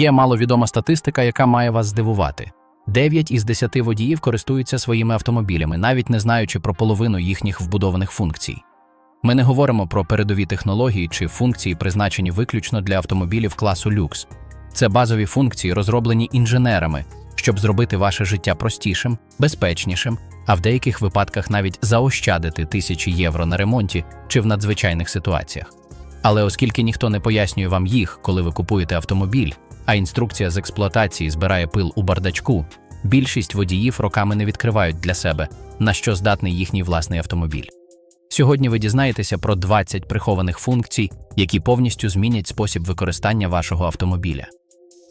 Є маловідома статистика, яка має вас здивувати. 9 із 10 водіїв користуються своїми автомобілями, навіть не знаючи про половину їхніх вбудованих функцій. Ми не говоримо про передові технології чи функції, призначені виключно для автомобілів класу люкс. Це базові функції, розроблені інженерами, щоб зробити ваше життя простішим, безпечнішим, а в деяких випадках навіть заощадити тисячі євро на ремонті чи в надзвичайних ситуаціях. Але оскільки ніхто не пояснює вам їх, коли ви купуєте автомобіль, а інструкція з експлуатації збирає пил у бардачку, більшість водіїв роками не відкривають для себе, на що здатний їхній власний автомобіль. Сьогодні ви дізнаєтеся про 20 прихованих функцій, які повністю змінять спосіб використання вашого автомобіля.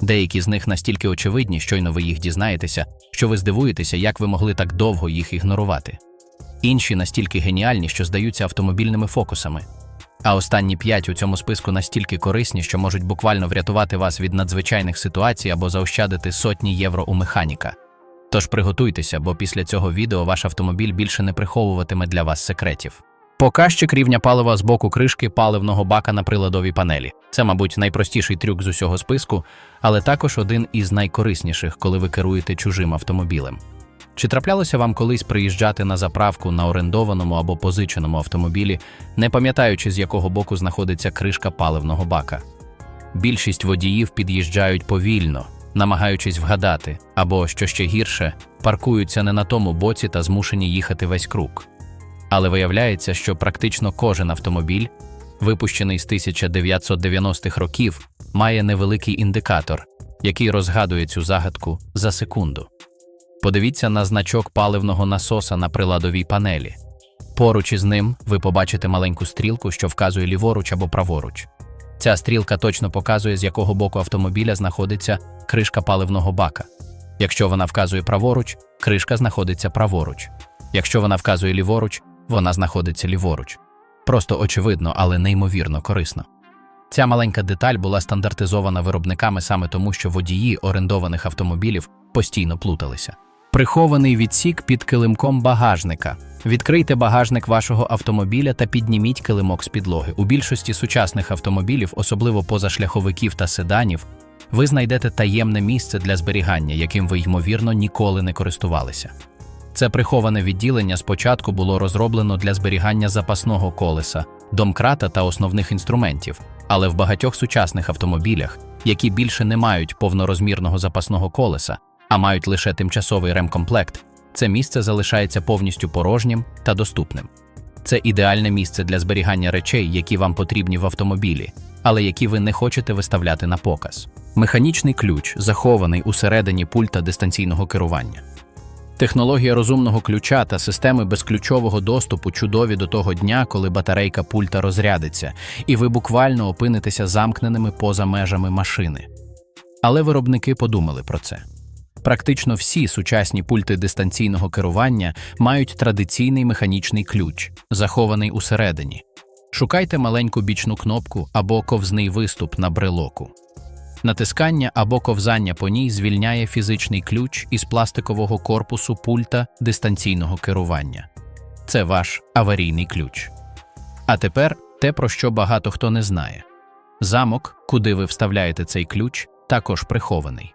Деякі з них настільки очевидні, щойно ви їх дізнаєтеся, що ви здивуєтеся, як ви могли так довго їх ігнорувати. Інші настільки геніальні, що здаються автомобільними фокусами. А останні п'ять у цьому списку настільки корисні, що можуть буквально врятувати вас від надзвичайних ситуацій або заощадити сотні євро у механіка. Тож приготуйтеся, бо після цього відео ваш автомобіль більше не приховуватиме для вас секретів. Показчик рівня палива з боку кришки паливного бака на приладовій панелі. Це, мабуть, найпростіший трюк з усього списку, але також один із найкорисніших, коли ви керуєте чужим автомобілем. Чи траплялося вам колись приїжджати на заправку на орендованому або позиченому автомобілі, не пам'ятаючи, з якого боку знаходиться кришка паливного бака? Більшість водіїв під'їжджають повільно, намагаючись вгадати, або, що ще гірше, паркуються не на тому боці та змушені їхати весь круг. Але виявляється, що практично кожен автомобіль, випущений з 1990-х років, має невеликий індикатор, який розгадує цю загадку за секунду. Подивіться на значок паливного насоса на приладовій панелі. Поруч із ним ви побачите маленьку стрілку, що вказує ліворуч або праворуч. Ця стрілка точно показує, з якого боку автомобіля знаходиться кришка паливного бака. Якщо вона вказує праворуч, кришка знаходиться праворуч. Якщо вона вказує ліворуч, вона знаходиться ліворуч. Просто очевидно, але неймовірно корисно. Ця маленька деталь була стандартизована виробниками саме тому, що водії орендованих автомобілів постійно плуталися. Прихований відсік під килимком багажника. Відкрийте багажник вашого автомобіля та підніміть килимок з підлоги. У більшості сучасних автомобілів, особливо позашляховиків та седанів, ви знайдете таємне місце для зберігання, яким ви, ймовірно, ніколи не користувалися. Це приховане відділення спочатку було розроблено для зберігання запасного колеса, домкрата та основних інструментів, але в багатьох сучасних автомобілях, які більше не мають повнорозмірного запасного колеса, а мають лише тимчасовий ремкомплект, це місце залишається повністю порожнім та доступним. Це ідеальне місце для зберігання речей, які вам потрібні в автомобілі, але які ви не хочете виставляти на показ. Механічний ключ захований усередині пульта дистанційного керування. Технологія розумного ключа та системи безключового доступу чудові до того дня, коли батарейка пульта розрядиться, і ви буквально опинитеся замкненими поза межами машини. Але виробники подумали про це. Практично всі сучасні пульти дистанційного керування мають традиційний механічний ключ, захований усередині. Шукайте маленьку бічну кнопку або ковзний виступ на брелоку. Натискання або ковзання по ній звільняє фізичний ключ із пластикового корпусу пульта дистанційного керування. Це ваш аварійний ключ. А тепер те, про що багато хто не знає. Замок, куди ви вставляєте цей ключ, також прихований.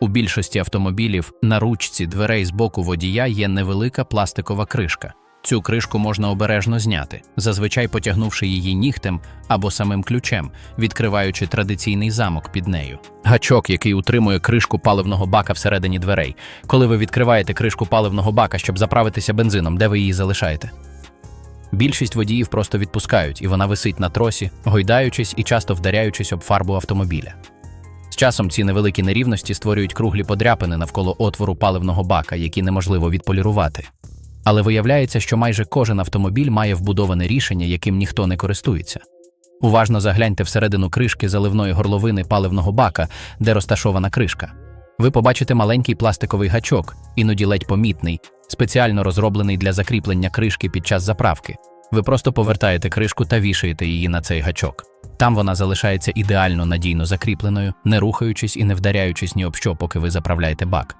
У більшості автомобілів на ручці дверей з боку водія є невелика пластикова кришка. Цю кришку можна обережно зняти, зазвичай потягнувши її нігтем або самим ключем, відкриваючи традиційний замок під нею. Гачок, який утримує кришку паливного бака всередині дверей. Коли ви відкриваєте кришку паливного бака, щоб заправитися бензином, де ви її залишаєте? Більшість водіїв просто відпускають, і вона висить на тросі, гойдаючись і часто вдаряючись об фарбу автомобіля. Часом ці невеликі нерівності створюють круглі подряпини навколо отвору паливного бака, які неможливо відполірувати. Але виявляється, що майже кожен автомобіль має вбудоване рішення, яким ніхто не користується. Уважно загляньте всередину кришки заливної горловини паливного бака, де розташована кришка. Ви побачите маленький пластиковий гачок, іноді ледь помітний, спеціально розроблений для закріплення кришки під час заправки. Ви просто повертаєте кришку та вішаєте її на цей гачок. Там вона залишається ідеально надійно закріпленою, не рухаючись і не вдаряючись ні об що, поки ви заправляєте бак.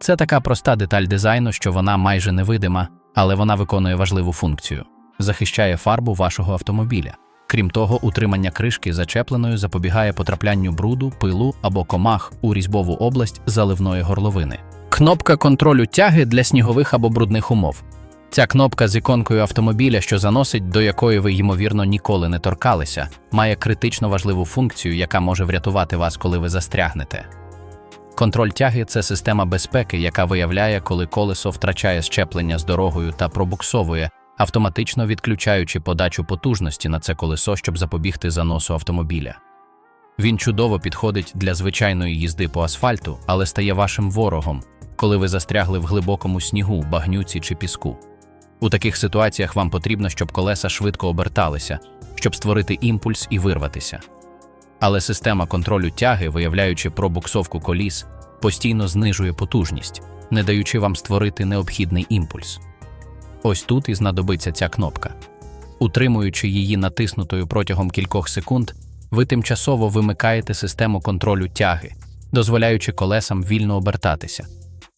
Це така проста деталь дизайну, що вона майже невидима, але вона виконує важливу функцію захищає фарбу вашого автомобіля. Крім того, утримання кришки зачепленою запобігає потраплянню бруду, пилу або комах у різьбову область заливної горловини. Кнопка контролю тяги для снігових або брудних умов. Ця кнопка з іконкою автомобіля, що заносить, до якої ви, ймовірно, ніколи не торкалися, має критично важливу функцію, яка може врятувати вас, коли ви застрягнете. Контроль тяги це система безпеки, яка виявляє, коли колесо втрачає щеплення з дорогою та пробуксовує, автоматично відключаючи подачу потужності на це колесо, щоб запобігти заносу автомобіля. Він чудово підходить для звичайної їзди по асфальту, але стає вашим ворогом, коли ви застрягли в глибокому снігу, багнюці чи піску. У таких ситуаціях вам потрібно, щоб колеса швидко оберталися, щоб створити імпульс і вирватися. Але система контролю тяги, виявляючи пробуксовку коліс, постійно знижує потужність, не даючи вам створити необхідний імпульс. Ось тут і знадобиться ця кнопка. Утримуючи її натиснутою протягом кількох секунд, ви тимчасово вимикаєте систему контролю тяги, дозволяючи колесам вільно обертатися.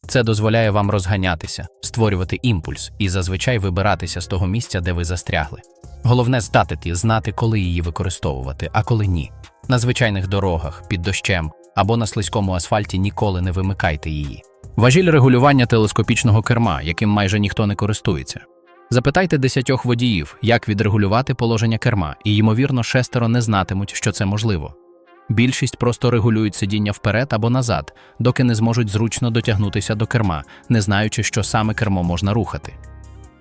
Це дозволяє вам розганятися, створювати імпульс і зазвичай вибиратися з того місця, де ви застрягли. Головне здатити знати, коли її використовувати, а коли ні. На звичайних дорогах, під дощем або на слизькому асфальті ніколи не вимикайте її. Важіль регулювання телескопічного керма, яким майже ніхто не користується. Запитайте десятьох водіїв, як відрегулювати положення керма, і, ймовірно, шестеро не знатимуть, що це можливо. Більшість просто регулюють сидіння вперед або назад, доки не зможуть зручно дотягнутися до керма, не знаючи, що саме кермо можна рухати.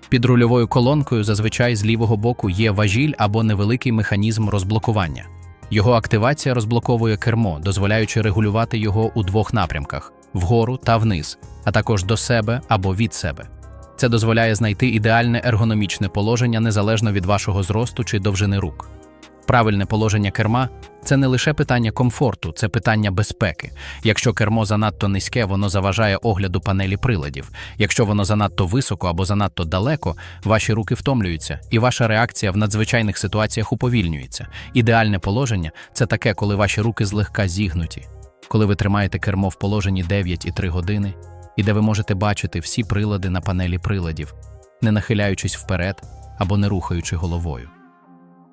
Під рульовою колонкою зазвичай з лівого боку є важіль або невеликий механізм розблокування. Його активація розблоковує кермо, дозволяючи регулювати його у двох напрямках вгору та вниз, а також до себе або від себе. Це дозволяє знайти ідеальне ергономічне положення незалежно від вашого зросту чи довжини рук. Правильне положення керма це не лише питання комфорту, це питання безпеки. Якщо кермо занадто низьке, воно заважає огляду панелі приладів. Якщо воно занадто високо або занадто далеко, ваші руки втомлюються, і ваша реакція в надзвичайних ситуаціях уповільнюється. Ідеальне положення це таке, коли ваші руки злегка зігнуті, коли ви тримаєте кермо в положенні 9 і 3 години, і де ви можете бачити всі прилади на панелі приладів, не нахиляючись вперед або не рухаючи головою.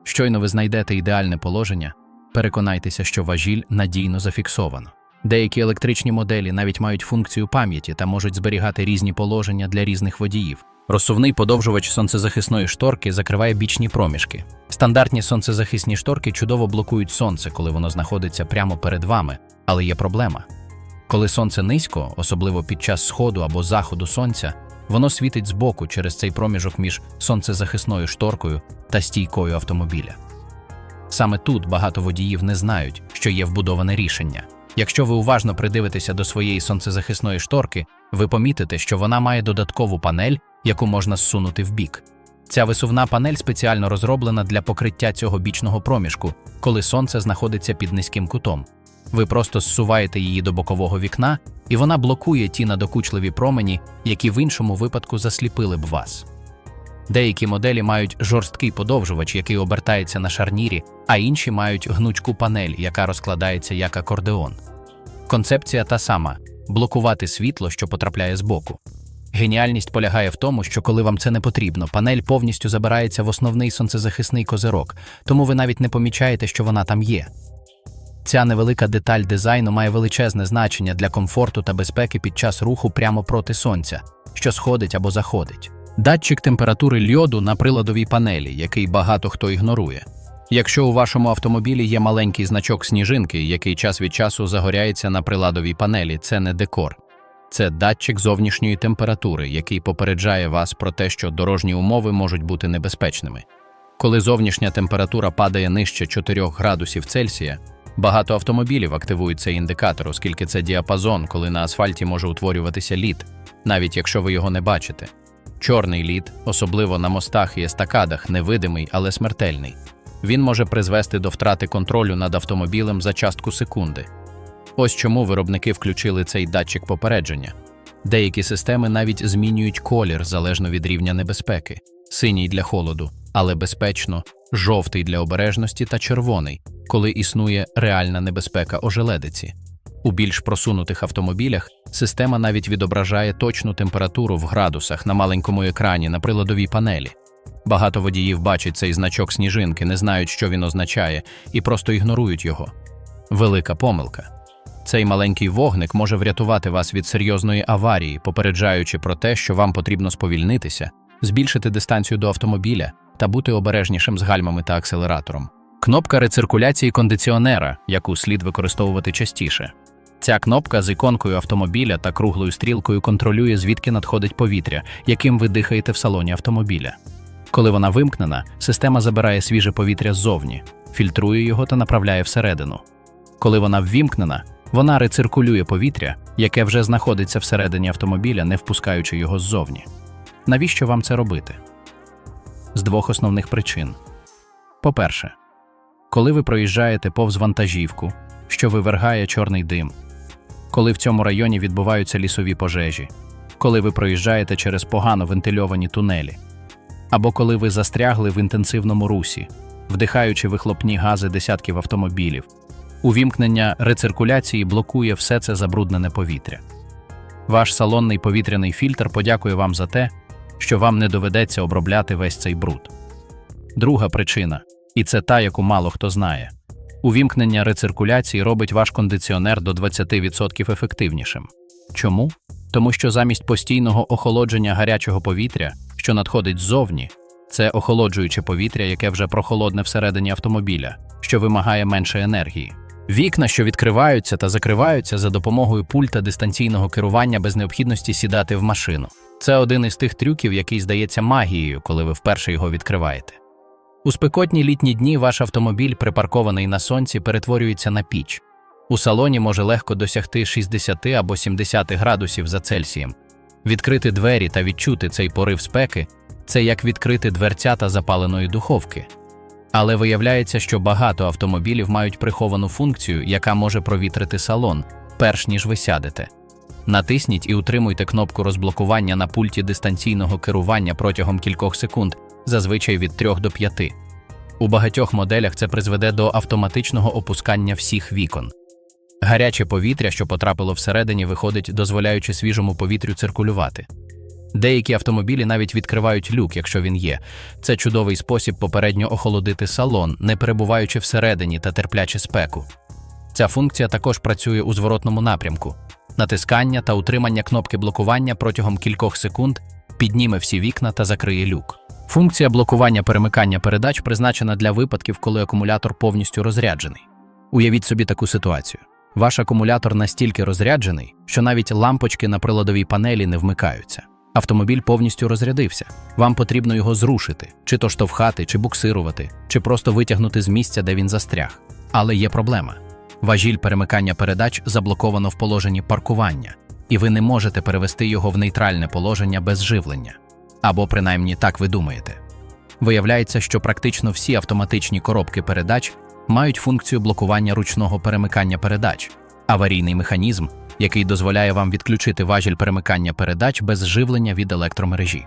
Щойно ви знайдете ідеальне положення, переконайтеся, що важіль надійно зафіксовано. Деякі електричні моделі навіть мають функцію пам'яті та можуть зберігати різні положення для різних водіїв. Розсувний подовжувач сонцезахисної шторки закриває бічні проміжки. Стандартні сонцезахисні шторки чудово блокують сонце, коли воно знаходиться прямо перед вами, але є проблема. Коли сонце низько, особливо під час сходу або заходу сонця, воно світить збоку через цей проміжок між сонцезахисною шторкою та стійкою автомобіля. Саме тут багато водіїв не знають, що є вбудоване рішення. Якщо ви уважно придивитеся до своєї сонцезахисної шторки, ви помітите, що вона має додаткову панель, яку можна зсунути вбік. Ця висувна панель спеціально розроблена для покриття цього бічного проміжку, коли сонце знаходиться під низьким кутом. Ви просто зсуваєте її до бокового вікна, і вона блокує ті надокучливі промені, які в іншому випадку засліпили б вас. Деякі моделі мають жорсткий подовжувач, який обертається на шарнірі, а інші мають гнучку панель, яка розкладається як акордеон. Концепція та сама блокувати світло, що потрапляє збоку. Геніальність полягає в тому, що коли вам це не потрібно, панель повністю забирається в основний сонцезахисний козирок, тому ви навіть не помічаєте, що вона там є. Ця невелика деталь дизайну має величезне значення для комфорту та безпеки під час руху прямо проти сонця, що сходить або заходить. Датчик температури льоду на приладовій панелі, який багато хто ігнорує. Якщо у вашому автомобілі є маленький значок сніжинки, який час від часу загоряється на приладовій панелі, це не декор. Це датчик зовнішньої температури, який попереджає вас про те, що дорожні умови можуть бути небезпечними. Коли зовнішня температура падає нижче 4 градусів Цельсія, багато автомобілів активують цей індикатор, оскільки це діапазон, коли на асфальті може утворюватися лід, навіть якщо ви його не бачите. Чорний лід, особливо на мостах і естакадах, невидимий, але смертельний. Він може призвести до втрати контролю над автомобілем за частку секунди. Ось чому виробники включили цей датчик попередження. Деякі системи навіть змінюють колір залежно від рівня небезпеки: синій для холоду, але безпечно, жовтий для обережності та червоний, коли існує реальна небезпека ожеледиці. У більш просунутих автомобілях система навіть відображає точну температуру в градусах на маленькому екрані на приладовій панелі. Багато водіїв бачать цей значок сніжинки, не знають, що він означає, і просто ігнорують його. Велика помилка. Цей маленький вогник може врятувати вас від серйозної аварії, попереджаючи про те, що вам потрібно сповільнитися, збільшити дистанцію до автомобіля та бути обережнішим з гальмами та акселератором. Кнопка рециркуляції кондиціонера, яку слід використовувати частіше. Ця кнопка з іконкою автомобіля та круглою стрілкою контролює, звідки надходить повітря, яким ви дихаєте в салоні автомобіля. Коли вона вимкнена, система забирає свіже повітря ззовні, фільтрує його та направляє всередину. Коли вона ввімкнена, вона рециркулює повітря, яке вже знаходиться всередині автомобіля, не впускаючи його ззовні. Навіщо вам це робити? З двох основних причин. По-перше, коли ви проїжджаєте повз вантажівку, що вивергає чорний дим, коли в цьому районі відбуваються лісові пожежі, коли ви проїжджаєте через погано вентильовані тунелі, або коли ви застрягли в інтенсивному русі, вдихаючи вихлопні гази десятків автомобілів, увімкнення рециркуляції блокує все це забруднене повітря. Ваш салонний повітряний фільтр подякує вам за те, що вам не доведеться обробляти весь цей бруд. Друга причина, і це та, яку мало хто знає. Увімкнення рециркуляції робить ваш кондиціонер до 20% ефективнішим. Чому? Тому що замість постійного охолодження гарячого повітря, що надходить ззовні, це охолоджуюче повітря, яке вже прохолодне всередині автомобіля, що вимагає менше енергії. Вікна, що відкриваються та закриваються за допомогою пульта дистанційного керування без необхідності сідати в машину. Це один із тих трюків, який здається магією, коли ви вперше його відкриваєте. У спекотні літні дні ваш автомобіль, припаркований на сонці, перетворюється на піч. У салоні може легко досягти 60 або 70 градусів за Цельсієм. Відкрити двері та відчути цей порив спеки це як відкрити дверцята запаленої духовки. Але виявляється, що багато автомобілів мають приховану функцію, яка може провітрити салон, перш ніж ви сядете. Натисніть і утримуйте кнопку розблокування на пульті дистанційного керування протягом кількох секунд, зазвичай від 3 до 5. У багатьох моделях це призведе до автоматичного опускання всіх вікон. Гаряче повітря, що потрапило всередині, виходить, дозволяючи свіжому повітрю циркулювати. Деякі автомобілі навіть відкривають люк, якщо він є. Це чудовий спосіб попередньо охолодити салон, не перебуваючи всередині та терплячи спеку. Ця функція також працює у зворотному напрямку. Натискання та утримання кнопки блокування протягом кількох секунд підніме всі вікна та закриє люк. Функція блокування перемикання передач призначена для випадків, коли акумулятор повністю розряджений. Уявіть собі таку ситуацію. Ваш акумулятор настільки розряджений, що навіть лампочки на приладовій панелі не вмикаються. Автомобіль повністю розрядився. Вам потрібно його зрушити, чи то штовхати, чи буксирувати, чи просто витягнути з місця, де він застряг. Але є проблема. Важіль перемикання передач заблоковано в положенні паркування, і ви не можете перевести його в нейтральне положення без живлення. Або принаймні так ви думаєте. Виявляється, що практично всі автоматичні коробки передач мають функцію блокування ручного перемикання передач, аварійний механізм, який дозволяє вам відключити важіль перемикання передач без живлення від електромережі.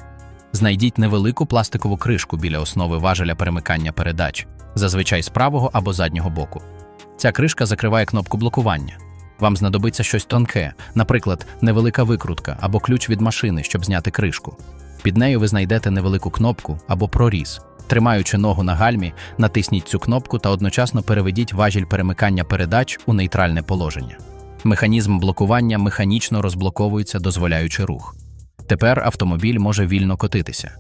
Знайдіть невелику пластикову кришку біля основи важеля перемикання передач, зазвичай з правого або заднього боку. Ця кришка закриває кнопку блокування. Вам знадобиться щось тонке, наприклад, невелика викрутка або ключ від машини, щоб зняти кришку. Під нею ви знайдете невелику кнопку або проріз. Тримаючи ногу на гальмі, натисніть цю кнопку та одночасно переведіть важіль перемикання передач у нейтральне положення. Механізм блокування механічно розблоковується, дозволяючи рух. Тепер автомобіль може вільно котитися.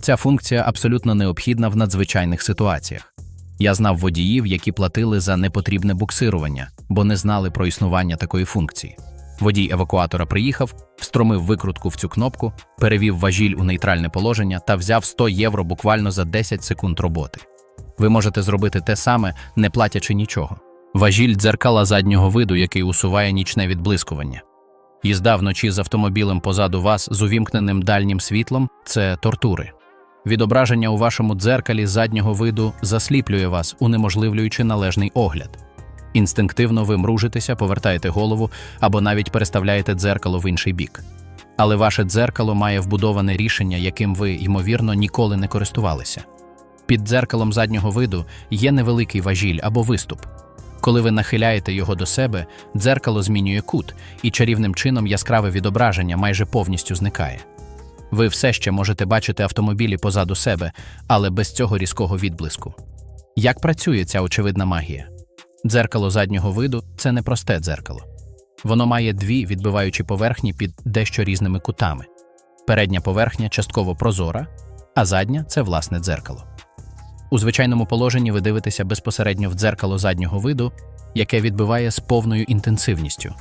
Ця функція абсолютно необхідна в надзвичайних ситуаціях. Я знав водіїв, які платили за непотрібне буксирування, бо не знали про існування такої функції. Водій евакуатора приїхав, встромив викрутку в цю кнопку, перевів важіль у нейтральне положення та взяв 100 євро буквально за 10 секунд роботи. Ви можете зробити те саме, не платячи нічого. Важіль дзеркала заднього виду, який усуває нічне відблискування. Їзда вночі з автомобілем позаду вас з увімкненим дальнім світлом це тортури. Відображення у вашому дзеркалі заднього виду засліплює вас, унеможливлюючи належний огляд. Інстинктивно ви мружитеся, повертаєте голову або навіть переставляєте дзеркало в інший бік. Але ваше дзеркало має вбудоване рішення, яким ви, ймовірно, ніколи не користувалися. Під дзеркалом заднього виду є невеликий важіль або виступ. Коли ви нахиляєте його до себе, дзеркало змінює кут, і чарівним чином яскраве відображення майже повністю зникає. Ви все ще можете бачити автомобілі позаду себе, але без цього різкого відблиску. Як працює ця очевидна магія? Дзеркало заднього виду це не просте дзеркало. Воно має дві відбиваючі поверхні під дещо різними кутами. Передня поверхня частково прозора, а задня це власне дзеркало. У звичайному положенні ви дивитеся безпосередньо в дзеркало заднього виду, яке відбиває з повною інтенсивністю.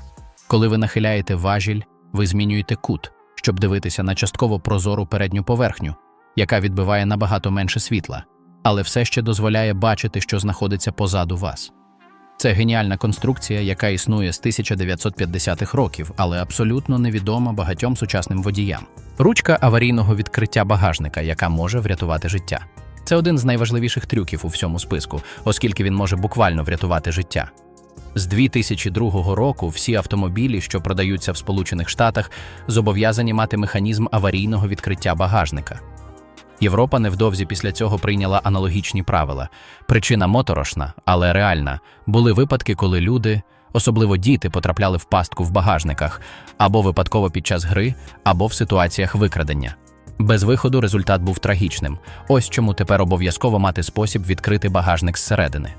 Коли ви нахиляєте важіль, ви змінюєте кут, щоб дивитися на частково прозору передню поверхню, яка відбиває набагато менше світла, але все ще дозволяє бачити, що знаходиться позаду вас. Це геніальна конструкція, яка існує з 1950-х років, але абсолютно невідома багатьом сучасним водіям. Ручка аварійного відкриття багажника, яка може врятувати життя. Це один з найважливіших трюків у всьому списку, оскільки він може буквально врятувати життя. З 2002 року всі автомобілі, що продаються в Сполучених Штатах, зобов'язані мати механізм аварійного відкриття багажника. Європа невдовзі після цього прийняла аналогічні правила. Причина моторошна, але реальна. Були випадки, коли люди, особливо діти, потрапляли в пастку в багажниках або випадково під час гри, або в ситуаціях викрадення. Без виходу результат був трагічним. Ось чому тепер обов'язково мати спосіб відкрити багажник зсередини.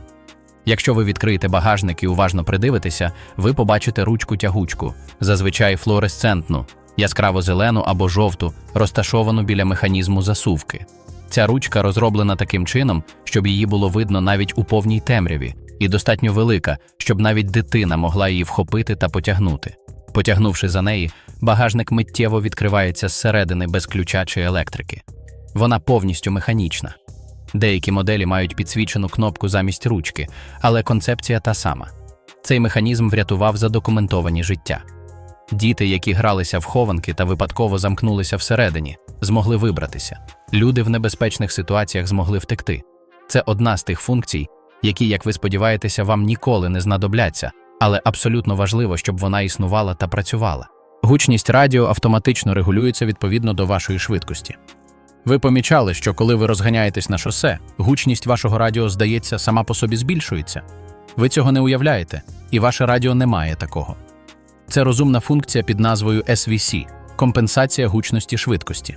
Якщо ви відкриєте багажник і уважно придивитеся, ви побачите ручку-тягучку, зазвичай флуоресцентну, яскраво зелену або жовту, розташовану біля механізму засувки. Ця ручка розроблена таким чином, щоб її було видно навіть у повній темряві, і достатньо велика, щоб навіть дитина могла її вхопити та потягнути. Потягнувши за неї, багажник миттєво відкривається зсередини без ключа чи електрики. Вона повністю механічна. Деякі моделі мають підсвічену кнопку замість ручки, але концепція та сама. Цей механізм врятував задокументовані життя. Діти, які гралися в хованки та випадково замкнулися всередині, змогли вибратися. Люди в небезпечних ситуаціях змогли втекти. Це одна з тих функцій, які, як ви сподіваєтеся, вам ніколи не знадобляться, але абсолютно важливо, щоб вона існувала та працювала. Гучність радіо автоматично регулюється відповідно до вашої швидкості. Ви помічали, що коли ви розганяєтесь на шосе, гучність вашого радіо, здається, сама по собі збільшується. Ви цього не уявляєте, і ваше радіо не має такого. Це розумна функція під назвою SVC компенсація гучності швидкості.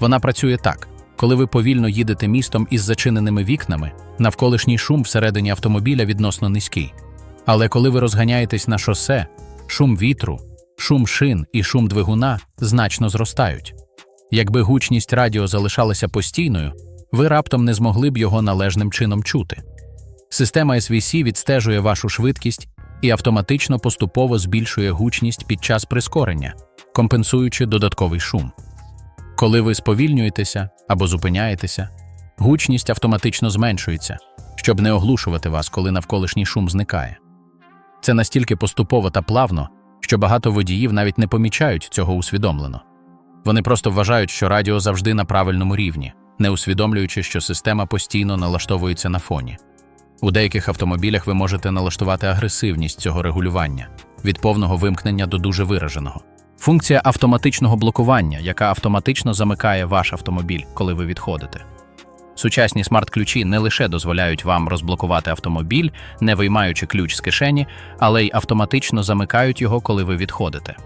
Вона працює так: коли ви повільно їдете містом із зачиненими вікнами, навколишній шум всередині автомобіля відносно низький. Але коли ви розганяєтесь на шосе, шум вітру, шум шин і шум двигуна значно зростають. Якби гучність радіо залишалася постійною, ви раптом не змогли б його належним чином чути. Система SVC відстежує вашу швидкість і автоматично поступово збільшує гучність під час прискорення, компенсуючи додатковий шум. Коли ви сповільнюєтеся або зупиняєтеся, гучність автоматично зменшується, щоб не оглушувати вас, коли навколишній шум зникає. Це настільки поступово та плавно, що багато водіїв навіть не помічають цього усвідомлено. Вони просто вважають, що радіо завжди на правильному рівні, не усвідомлюючи, що система постійно налаштовується на фоні. У деяких автомобілях ви можете налаштувати агресивність цього регулювання від повного вимкнення до дуже вираженого. Функція автоматичного блокування, яка автоматично замикає ваш автомобіль, коли ви відходите. Сучасні смарт-ключі не лише дозволяють вам розблокувати автомобіль, не виймаючи ключ з кишені, але й автоматично замикають його, коли ви відходите.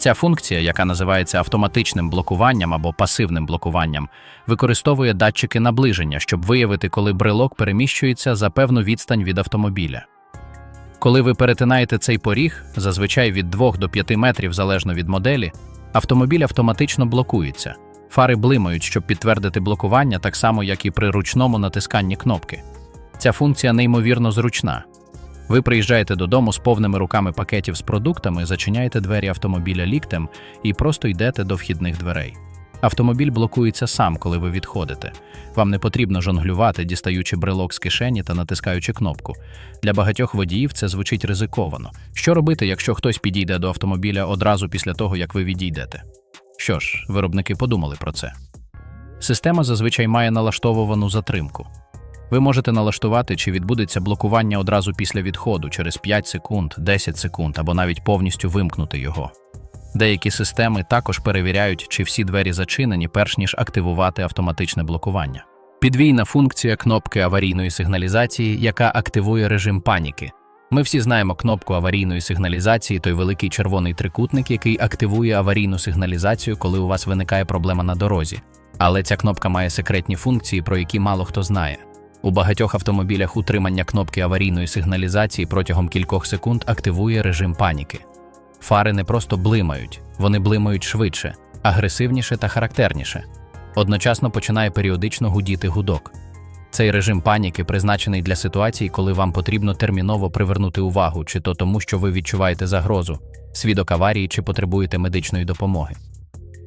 Ця функція, яка називається автоматичним блокуванням або пасивним блокуванням, використовує датчики наближення, щоб виявити, коли брелок переміщується за певну відстань від автомобіля. Коли ви перетинаєте цей поріг, зазвичай від 2 до 5 метрів залежно від моделі, автомобіль автоматично блокується. Фари блимають, щоб підтвердити блокування, так само, як і при ручному натисканні кнопки. Ця функція неймовірно зручна. Ви приїжджаєте додому з повними руками пакетів з продуктами, зачиняєте двері автомобіля ліктем і просто йдете до вхідних дверей. Автомобіль блокується сам, коли ви відходите. Вам не потрібно жонглювати, дістаючи брелок з кишені та натискаючи кнопку. Для багатьох водіїв це звучить ризиковано. Що робити, якщо хтось підійде до автомобіля одразу після того, як ви відійдете? Що ж, виробники подумали про це. Система зазвичай має налаштовувану затримку. Ви можете налаштувати, чи відбудеться блокування одразу після відходу через 5 секунд, 10 секунд або навіть повністю вимкнути його. Деякі системи також перевіряють, чи всі двері зачинені, перш ніж активувати автоматичне блокування. Підвійна функція кнопки аварійної сигналізації, яка активує режим паніки. Ми всі знаємо кнопку аварійної сигналізації, той великий червоний трикутник, який активує аварійну сигналізацію, коли у вас виникає проблема на дорозі. Але ця кнопка має секретні функції, про які мало хто знає. У багатьох автомобілях утримання кнопки аварійної сигналізації протягом кількох секунд активує режим паніки. Фари не просто блимають, вони блимають швидше, агресивніше та характерніше. Одночасно починає періодично гудіти гудок. Цей режим паніки призначений для ситуацій, коли вам потрібно терміново привернути увагу, чи то тому, що ви відчуваєте загрозу, свідок аварії чи потребуєте медичної допомоги.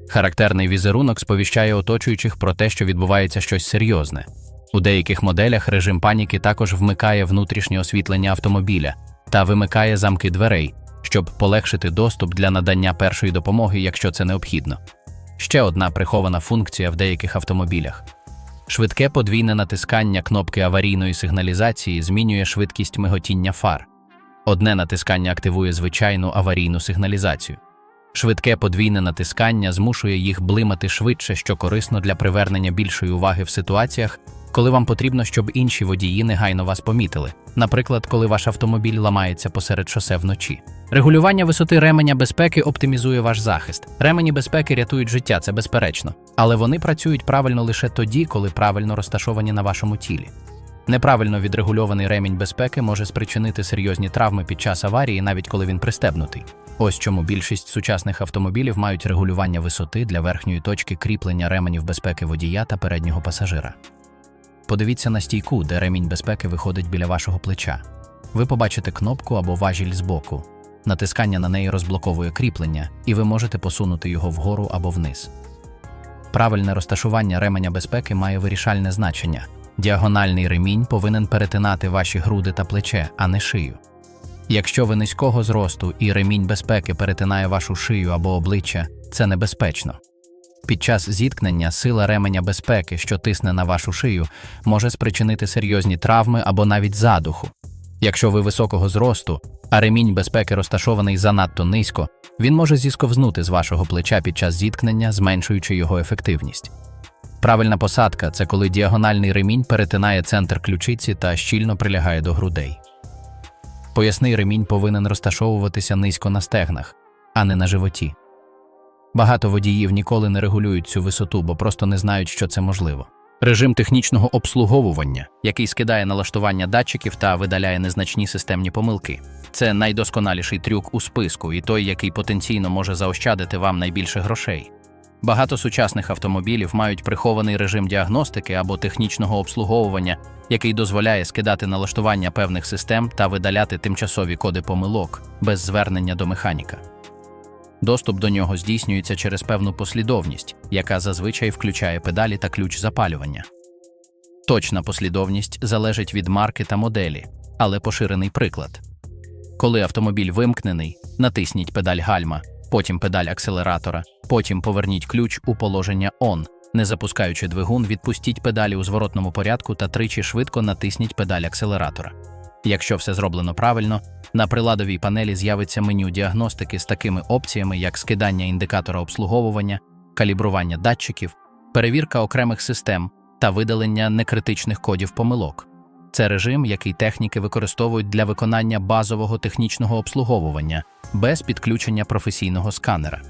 Характерний візерунок сповіщає оточуючих про те, що відбувається щось серйозне. У деяких моделях режим паніки також вмикає внутрішнє освітлення автомобіля та вимикає замки дверей, щоб полегшити доступ для надання першої допомоги, якщо це необхідно. Ще одна прихована функція в деяких автомобілях. Швидке подвійне натискання кнопки аварійної сигналізації змінює швидкість миготіння фар. Одне натискання активує звичайну аварійну сигналізацію. Швидке подвійне натискання змушує їх блимати швидше, що корисно для привернення більшої уваги в ситуаціях, коли вам потрібно, щоб інші водії негайно вас помітили, наприклад, коли ваш автомобіль ламається посеред шосе вночі. Регулювання висоти ременя безпеки оптимізує ваш захист. Ремені безпеки рятують життя, це безперечно, але вони працюють правильно лише тоді, коли правильно розташовані на вашому тілі. Неправильно відрегульований ремінь безпеки може спричинити серйозні травми під час аварії, навіть коли він пристебнутий. Ось чому більшість сучасних автомобілів мають регулювання висоти для верхньої точки кріплення ременів безпеки водія та переднього пасажира. Подивіться на стійку, де ремінь безпеки виходить біля вашого плеча. Ви побачите кнопку або важіль збоку. Натискання на неї розблоковує кріплення, і ви можете посунути його вгору або вниз. Правильне розташування ременя безпеки має вирішальне значення. Діагональний ремінь повинен перетинати ваші груди та плече, а не шию. Якщо ви низького зросту і ремінь безпеки перетинає вашу шию або обличчя, це небезпечно. Під час зіткнення сила ременя безпеки, що тисне на вашу шию, може спричинити серйозні травми або навіть задуху. Якщо ви високого зросту, а ремінь безпеки розташований занадто низько, він може зісковзнути з вашого плеча під час зіткнення, зменшуючи його ефективність. Правильна посадка це коли діагональний ремінь перетинає центр ключиці та щільно прилягає до грудей. Поясний ремінь повинен розташовуватися низько на стегнах, а не на животі. Багато водіїв ніколи не регулюють цю висоту, бо просто не знають, що це можливо. Режим технічного обслуговування, який скидає налаштування датчиків та видаляє незначні системні помилки. Це найдосконаліший трюк у списку і той, який потенційно може заощадити вам найбільше грошей. Багато сучасних автомобілів мають прихований режим діагностики або технічного обслуговування, який дозволяє скидати налаштування певних систем та видаляти тимчасові коди помилок без звернення до механіка. Доступ до нього здійснюється через певну послідовність, яка зазвичай включає педалі та ключ запалювання. Точна послідовність залежить від марки та моделі, але поширений приклад. Коли автомобіль вимкнений, натисніть педаль гальма, потім педаль акселератора, потім поверніть ключ у положення ON. Не запускаючи двигун, відпустіть педалі у зворотному порядку та тричі швидко натисніть педаль акселератора. Якщо все зроблено правильно, на приладовій панелі з'явиться меню діагностики з такими опціями, як скидання індикатора обслуговування, калібрування датчиків, перевірка окремих систем та видалення некритичних кодів помилок. Це режим, який техніки використовують для виконання базового технічного обслуговування без підключення професійного сканера.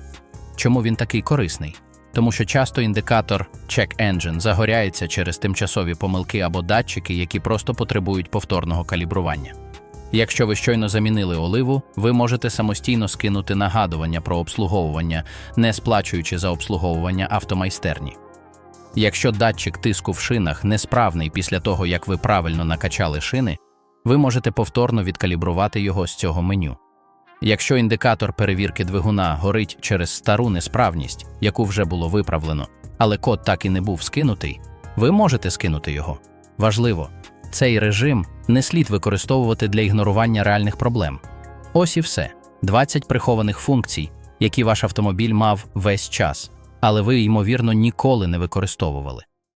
Чому він такий корисний? Тому що часто індикатор Check Engine загоряється через тимчасові помилки або датчики, які просто потребують повторного калібрування. Якщо ви щойно замінили оливу, ви можете самостійно скинути нагадування про обслуговування, не сплачуючи за обслуговування автомайстерні. Якщо датчик тиску в шинах несправний після того, як ви правильно накачали шини, ви можете повторно відкалібрувати його з цього меню. Якщо індикатор перевірки двигуна горить через стару несправність, яку вже було виправлено, але код так і не був скинутий, ви можете скинути його. Важливо, цей режим не слід використовувати для ігнорування реальних проблем. Ось і все: 20 прихованих функцій, які ваш автомобіль мав весь час, але ви, ймовірно, ніколи не використовували.